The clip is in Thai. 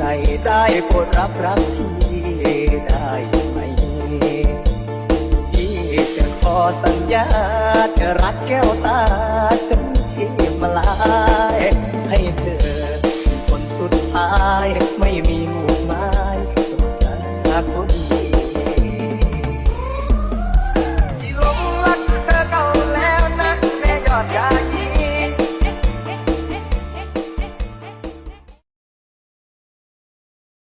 ได้โปรดรับรักพี่ได้ไหมพี่จะขอสัญญาจะรักแก้วตาจนที่มาลาย ให้เธอคนสุดท้ายไม่มีหั